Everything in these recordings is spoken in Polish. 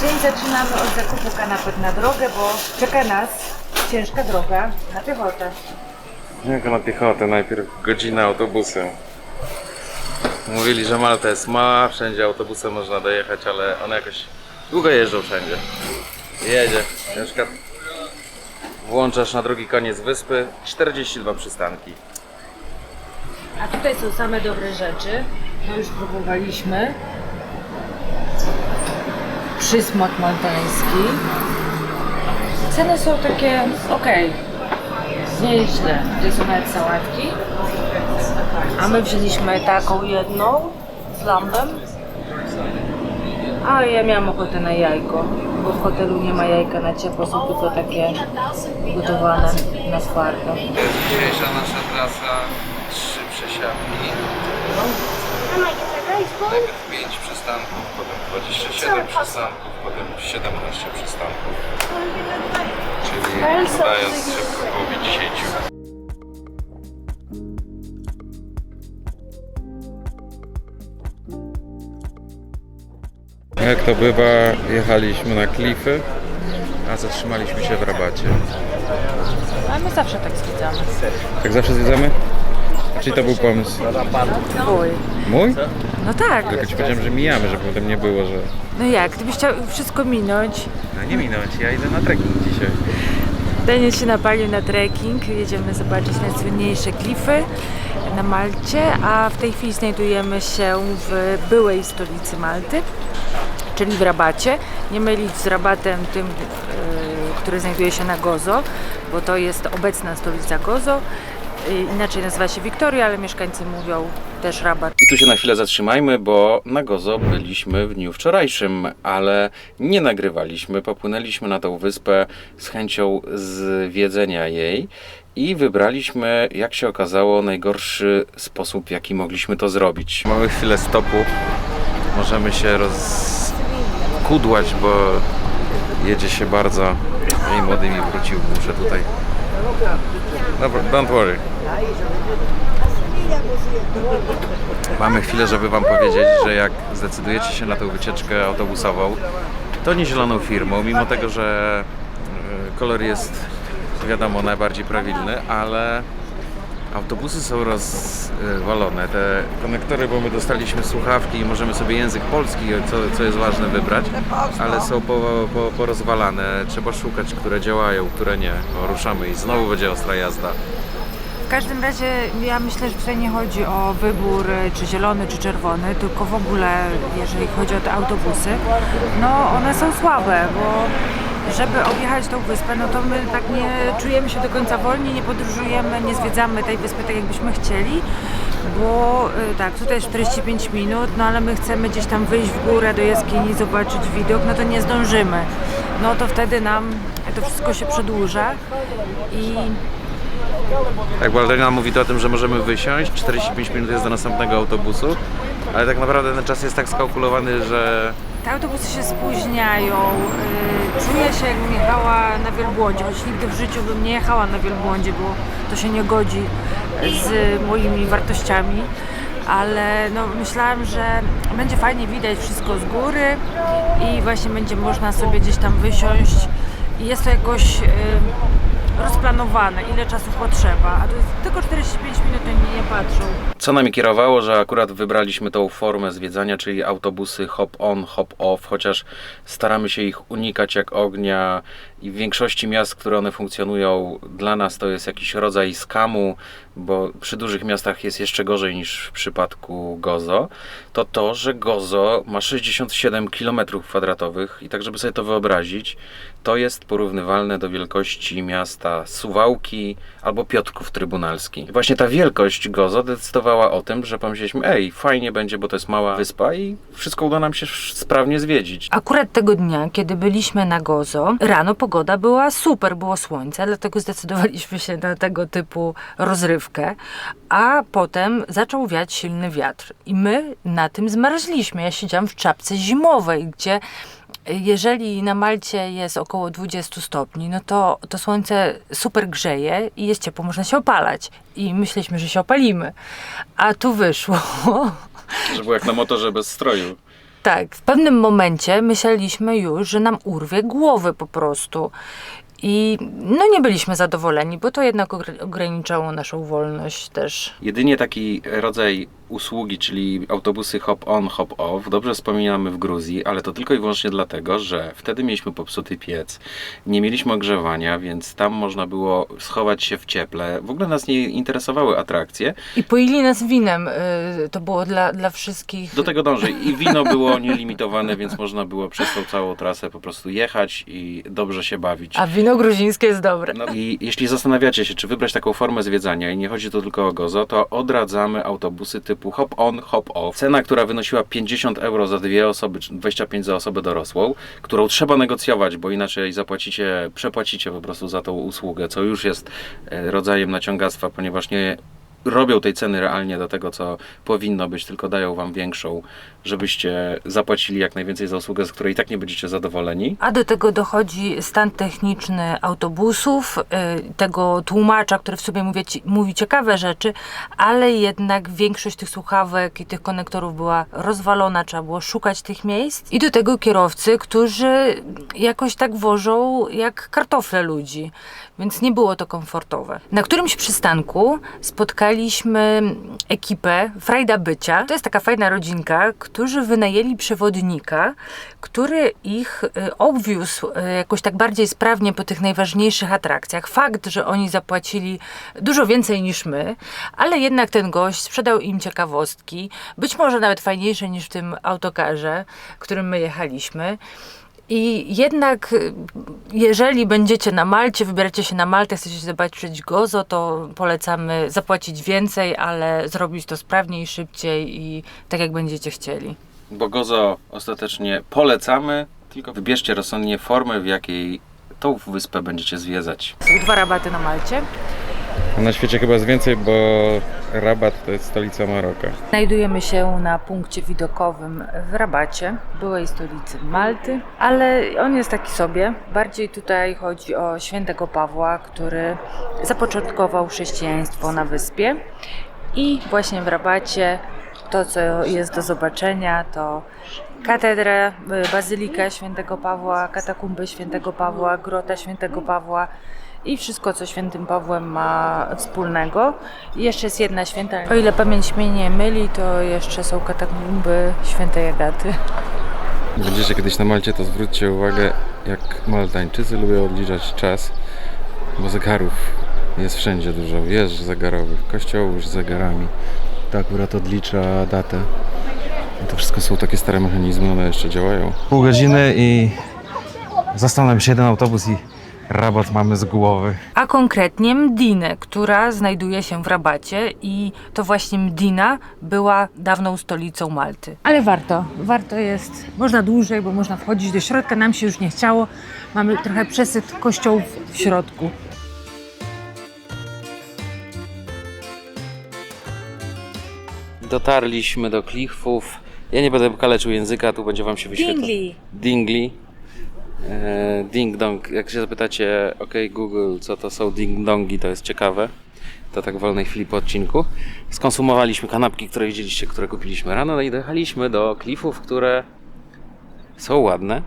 Dzień zaczynamy od zakupu kanapek na drogę, bo czeka nas ciężka droga na piechotę. Jak na piechotę, najpierw godzina autobusem. Mówili, że Malta jest mała, wszędzie autobusem można dojechać, ale one jakoś długo jeżdżą wszędzie. Jedzie, przykład włączasz na drugi koniec wyspy, 42 przystanki. A tutaj są same dobre rzeczy. No już próbowaliśmy. Przysmak maltański. Ceny są takie ok. Nieźle. Tutaj są nawet sałatki. A my wzięliśmy taką jedną z lambem. A ja miałam ochotę na jajko, bo w hotelu nie ma jajka na ciepło, są tylko takie gotowane na twardo. To jest dzisiejsza nasza trasa, trzy przesiadki, najpierw 5 przystanków, potem 27 przystanków, potem 17 przystanków. Czyli dając szybko połowie 10. Jak to bywa, jechaliśmy na klify, a zatrzymaliśmy się w rabacie. Ale my zawsze tak zwiedzamy. Tak zawsze zwiedzamy? Czyli to był pomysł Twój. mój? No tak. Tylko ci powiedziałem, że mijamy, żeby potem nie było, że... No jak, gdybyś chciał wszystko minąć, No nie minąć, ja idę na trekking dzisiaj. Daniel się napalił na trekking, jedziemy zobaczyć najsłynniejsze klify na Malcie, a w tej chwili znajdujemy się w byłej stolicy Malty, czyli w Rabacie. Nie mylić z Rabatem tym, yy, który znajduje się na Gozo, bo to jest obecna stolica Gozo. Yy, Inaczej nazywa się Wiktoria, ale mieszkańcy mówią też Rabat. I tu się na chwilę zatrzymajmy, bo na Gozo byliśmy w dniu wczorajszym, ale nie nagrywaliśmy. Popłynęliśmy na tą wyspę z chęcią zwiedzenia jej i wybraliśmy, jak się okazało, najgorszy sposób, w jaki mogliśmy to zrobić. Mamy chwilę stopu. Możemy się rozkudłać, bo jedzie się bardzo. Ej, młody mi wrócił, muszę tutaj. Dobra, don't worry. Mamy chwilę, żeby Wam powiedzieć, że jak zdecydujecie się na tę wycieczkę autobusową, to nie zieloną firmą, mimo tego, że e, kolor jest wiadomo najbardziej prawilny, ale autobusy są rozwalone. Te konektory, bo my dostaliśmy słuchawki i możemy sobie język polski, co, co jest ważne, wybrać, ale są po, po, porozwalane. Trzeba szukać, które działają, które nie. O, ruszamy i znowu będzie ostra jazda. W każdym razie ja myślę, że tutaj nie chodzi o wybór y, czy zielony, czy czerwony, tylko w ogóle jeżeli chodzi o te autobusy, no one są słabe, bo żeby objechać tą wyspę, no to my tak nie czujemy się do końca wolni, nie podróżujemy, nie zwiedzamy tej wyspy tak jakbyśmy chcieli, bo y, tak, tutaj jest 45 minut, no ale my chcemy gdzieś tam wyjść w górę do jaskini, zobaczyć widok, no to nie zdążymy. No to wtedy nam to wszystko się przedłuża i Tak, Waldena mówi to o tym, że możemy wysiąść, 45 minut jest do następnego autobusu, ale tak naprawdę ten czas jest tak skalkulowany, że Te autobusy się spóźniają. Yy, czuję się jakbym jechała na wielbłądzie, choć nigdy w życiu bym nie jechała na wielbłądzie, bo to się nie godzi z moimi wartościami. Ale no, myślałam, że będzie fajnie widać wszystko z góry i właśnie będzie można sobie gdzieś tam wysiąść i jest to jakoś yy, rozplanowane, ile czasu potrzeba, a to jest tylko 45 minut, oni nie patrzą. Co nami kierowało, że akurat wybraliśmy tą formę zwiedzania, czyli autobusy hop on, hop off, chociaż staramy się ich unikać jak ognia i w większości miast, które one funkcjonują, dla nas to jest jakiś rodzaj skamu, bo przy dużych miastach jest jeszcze gorzej niż w przypadku Gozo, to to, że Gozo ma 67 km kwadratowych i tak, żeby sobie to wyobrazić, to jest porównywalne do wielkości miasta Suwałki albo Piotrków Trybunalski. I właśnie ta wielkość Gozo decydowała o tym, że pomyśleliśmy, ej, fajnie będzie, bo to jest mała wyspa i wszystko uda nam się sprawnie zwiedzić. Akurat tego dnia, kiedy byliśmy na Gozo, rano pogoda była super, było słońce, dlatego zdecydowaliśmy się na tego typu rozrywkę, a potem zaczął wiać silny wiatr i my na tym zmarzliśmy. Ja siedziałam w czapce zimowej, gdzie jeżeli na Malcie jest około 20 stopni, no to to słońce super grzeje i jest ciepło, można się opalać. I myśleliśmy, że się opalimy. A tu wyszło, Że było jak na motorze bez stroju. Tak, w pewnym momencie myśleliśmy już, że nam urwie głowy po prostu. I no nie byliśmy zadowoleni, bo to jednak ogr- ograniczało naszą wolność też. Jedynie taki rodzaj usługi, czyli autobusy hop-on, hop-off, dobrze wspominamy w Gruzji, ale to tylko i wyłącznie dlatego, że wtedy mieliśmy popsuty piec, nie mieliśmy ogrzewania, więc tam można było schować się w cieple. W ogóle nas nie interesowały atrakcje. I poili nas winem. y, To było dla, dla wszystkich. Do tego dążę. I wino było nielimitowane, więc można było przez tą całą trasę po prostu jechać i dobrze się bawić. A wino gruzińskie jest dobre. No i jeśli zastanawiacie się, czy wybrać taką formę zwiedzania i nie chodzi tu tylko o Gozo, to odradzamy autobusy typu hop on, hop off. Cena, która wynosiła 50 euro za dwie osoby, czy 25 za osobę dorosłą, którą trzeba negocjować, bo inaczej zapłacicie, przepłacicie po prostu za tą usługę, co już jest e, rodzajem naciągactwa, ponieważ nie robią tej ceny realnie do tego, co powinno być, tylko dają wam większą, żebyście zapłacili jak najwięcej za usługę, z której i tak nie będziecie zadowoleni. A do tego dochodzi stan techniczny autobusów, y, tego tłumacza, który w sobie mówi, mówi ciekawe rzeczy, ale jednak większość tych słuchawek i tych konektorów była rozwalona, trzeba było szukać tych miejsc. I do tego kierowcy, którzy jakoś tak wożą jak kartofle ludzi, więc nie było to komfortowe. Na którymś przystanku spotkaliśmy ekipę Frajda Bycia. To jest taka fajna rodzinka, którzy wynajęli przewodnika, który ich y, obwiózł y, jakoś tak bardziej sprawnie po tych najważniejszych atrakcjach. Fakt, że oni zapłacili dużo więcej niż my, ale jednak ten gość sprzedał im ciekawostki, być może nawet fajniejsze niż w tym autokarze, którym my jechaliśmy. I jednak, y, jeżeli będziecie na Malcie, wybieracie się na Maltę, chcecie zobaczyć Gozo, to polecamy zapłacić więcej, ale zrobić to sprawniej, szybciej i tak jak będziecie chcieli. Bo Gozo ostatecznie polecamy, tylko wybierzcie rozsądnie formę, w jakiej tą wyspę będziecie zwiedzać. Są dwa rabaty na Malcie. Na świecie chyba jest więcej, bo Rabat to jest stolica Maroka. Znajdujemy się na punkcie widokowym w Rabacie, byłej stolicy Malty, ale on jest taki sobie. Bardziej tutaj chodzi o świętego Pawła, który zapoczątkował chrześcijaństwo na wyspie. I właśnie w Rabacie to, co jest do zobaczenia, to katedra, y, bazylika świętego Pawła, katakumby świętego Pawła, grota świętego Pawła i wszystko, co świętym Pawłem ma wspólnego. I jeszcze jest jedna święta, o ile pamięć mnie nie myli, to jeszcze są katakumby świętej Agaty. Będziecie kiedyś na Malcie, to zwróćcie uwagę, jak Maltańczycy lubią odliczać czas, bo zegarów jest wszędzie dużo. Jest zegarowych, kościołów z zegarami. To akurat odlicza datę. To wszystko są takie stare mechanizmy, one jeszcze działają. pół godziny i zastanawiam się jeden autobus i rabat mamy z głowy. A konkretnie Mdinę, która znajduje się w Rabacie i to właśnie Mdina była dawną stolicą Malty. Ale warto, warto jest. Można dłużej, bo można wchodzić do środka. Nam się już nie chciało. Mamy trochę przesyt kościołów w środku. Dotarliśmy do klifów. Ja nie będę kaleczył języka, tu będzie wam się wyświetlać. Dingli. Dingli. E, ding dong. Jak się zapytacie, ok Google, co to są ding dongi, to jest ciekawe. To tak w wolnej chwili po odcinku. Skonsumowaliśmy kanapki, które widzieliście, które kupiliśmy rano no i dojechaliśmy do klifów, które są ładne,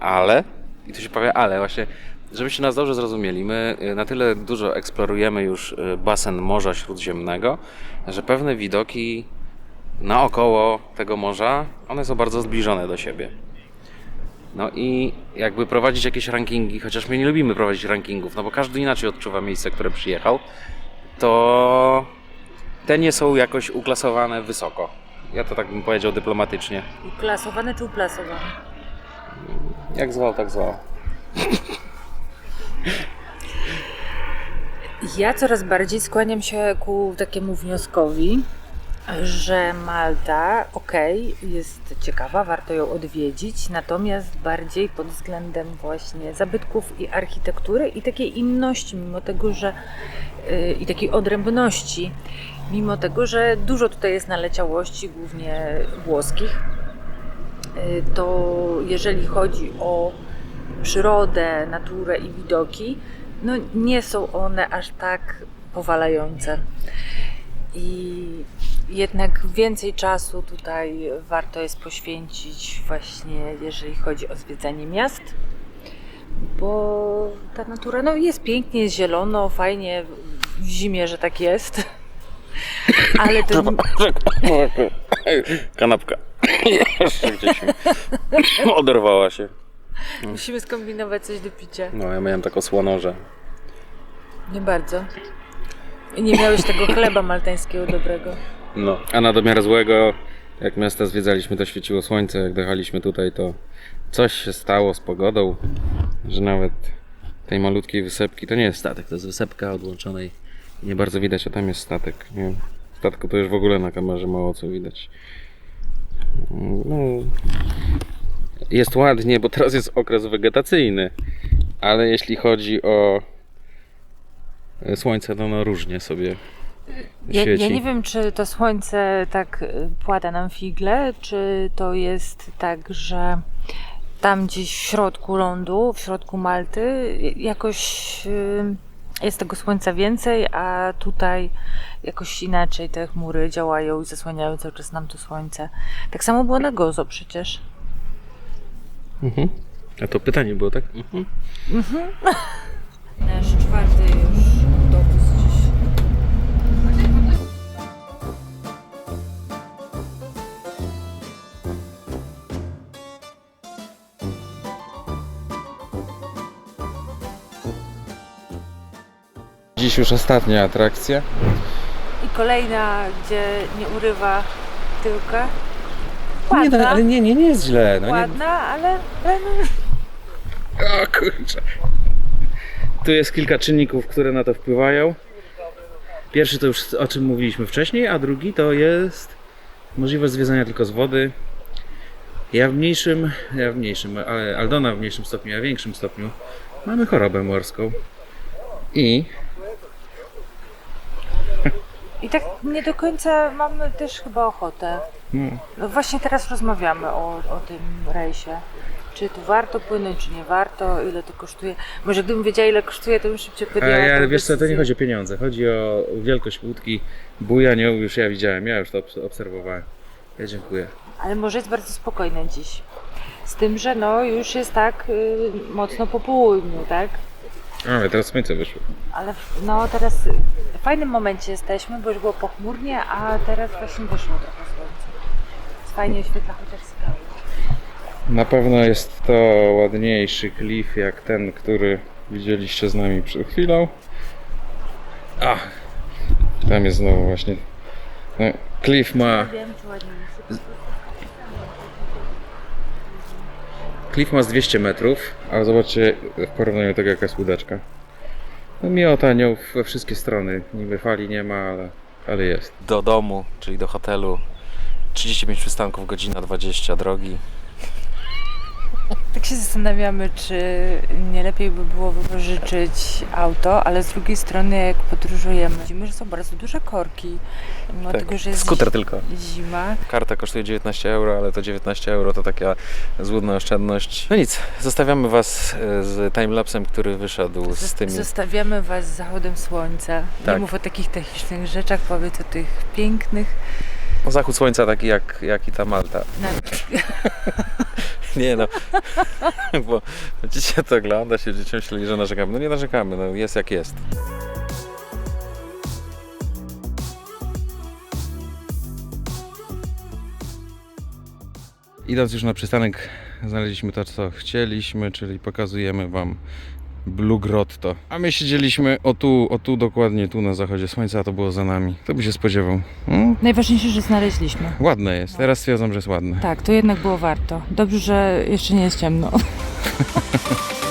ale, i tu się pojawia ale, właśnie, żebyście nas dobrze zrozumieli, my y, na tyle dużo eksplorujemy już y, basen Morza Śródziemnego, że pewne widoki naokoło tego morza, one są bardzo zbliżone do siebie. No i jakby prowadzić jakieś rankingi, chociaż my nie lubimy prowadzić rankingów, no bo każdy inaczej odczuwa miejsce, które przyjechał, to te nie są jakoś uklasowane wysoko. Ja to tak bym powiedział dyplomatycznie. Uklasowane czy uplasowane? Jak zwał, tak zwał. Ja coraz bardziej skłaniam się ku takiemu wnioskowi, że Malta, okej, jest ciekawa, warto ją odwiedzić, natomiast bardziej pod względem właśnie zabytków i architektury i takiej inności, mimo tego, że yy, i takiej odrębności, mimo tego, że dużo tutaj jest naleciałości, głównie włoskich, yy, to jeżeli chodzi o przyrodę, naturę i widoki, no nie są one aż tak powalające. I jednak więcej czasu tutaj warto jest poświęcić właśnie, jeżeli chodzi o zwiedzanie miast, bo ta natura no, jest pięknie, jest zielono, fajnie w zimie, że tak jest. Ale to Kanapka. Jeszcze gdzieś mi oderwała się. musimy skombinować coś do picia. No, ja miałem taką słoną, że Nie bardzo. I nie miałeś tego chleba maltańskiego dobrego. No. A na domiar złego, jak miasta zwiedzaliśmy, to świeciło słońce. Jak dojechaliśmy tutaj, to coś się stało z pogodą, że nawet tej malutkiej wysepki, to nie jest statek, to jest wysepka odłączonej. Nie bardzo widać, a tam jest statek. Nie. Statku to już w ogóle na kamerze mało co widać. No, jest ładnie, bo teraz jest okres wegetacyjny, ale jeśli chodzi o słońce, to no różnie sobie Ja, ja nie wiem, czy to słońce tak y, płata nam figle, czy to jest tak, że tam gdzieś w środku lądu, w środku Malty, y, jakoś y, jest tego słońca więcej, a tutaj jakoś inaczej te chmury działają i zasłaniają cały czas nam to słońce. Tak samo było na Gozo przecież. Mhm. A to pytanie było, tak? Mhm. Nasz czwarty Dziś już ostatnia atrakcja. I kolejna, gdzie nie urywa tyłka. Nie, Ładna, no, ale nie, nie, nie jest źle. No, nie. ładna, ale, ale no, O kurczę. Tu jest kilka czynników, które na to wpływają. Pierwszy to już o czym mówiliśmy wcześniej, a drugi to jest możliwość zwiedzania tylko z wody. Ja w mniejszym, ja w mniejszym, ale Aldona w mniejszym stopniu, ja w większym stopniu mamy chorobę morską. I I tak nie do końca mamy też chyba ochotę. no, No właśnie teraz rozmawiamy o, o tym rejsie. Czy tu warto płynąć, czy nie warto, ile to kosztuje. Może gdybym wiedziała ile kosztuje, to bym szybciej podjęła Ale, ale wiesz co, to nie chodzi o pieniądze, chodzi o wielkość łódki. Buja nią już ja widziałem, ja już to obs- obserwowałem. Ja dziękuję. Ale może jest bardzo spokojne dziś. Z tym, że no już jest tak y, mocno po południu, tak? Ale teraz słońce wyszło. Ale no teraz w fajnym momencie jesteśmy, bo już było pochmurnie, a teraz właśnie wyszło trochę słońce. Fajnie oświetla chociaż skały. Na pewno jest to ładniejszy klif jak ten, który widzieliście z nami przed chwilą. A, tam jest znowu właśnie. No, klif ma, Wiem, czy. Klif ma z 200 metrów, ale zobaczcie w porównaniu tego jaka jest łódeczka. No, miota nią we wszystkie strony. Niby fali nie ma, ale, ale jest. Do domu, czyli do hotelu. 35 przystanków, godzina 20 drogi. Tak się zastanawiamy, czy nie lepiej by było wypożyczyć auto, ale z drugiej strony jak podróżujemy, widzimy, że są bardzo duże korki. Mimo tego, że jest Tak, skuter tylko. zima. Karta kosztuje 19 euro, ale to 19 euro to taka złudna oszczędność. No nic, zostawiamy Was e, z timelapsem, który wyszedł z tymi... Zostawiamy Was z zachodem słońca. Tak. Nie mów o takich technicznych rzeczach, powiedz o tych pięknych. No, zachód słońca taki jak, jak i ta Malta. Na... Nie no, bo dziecię to ogląda, się dzieciom myśleli, że narzekamy. No nie narzekamy, no jest jak jest. Idąc już na przystanek, znaleźliśmy to, co chcieliśmy, czyli pokazujemy Wam Blue Grotto. A my siedzieliśmy o tu, o tu dokładnie, tu na zachodzie słońca, a to było za nami. Kto by się spodziewał? Hmm? Najważniejsze, że znaleźliśmy. Ładne jest, teraz stwierdzam, że jest ładne. Tak, to jednak było warto. Dobrze, że jeszcze nie jest ciemno.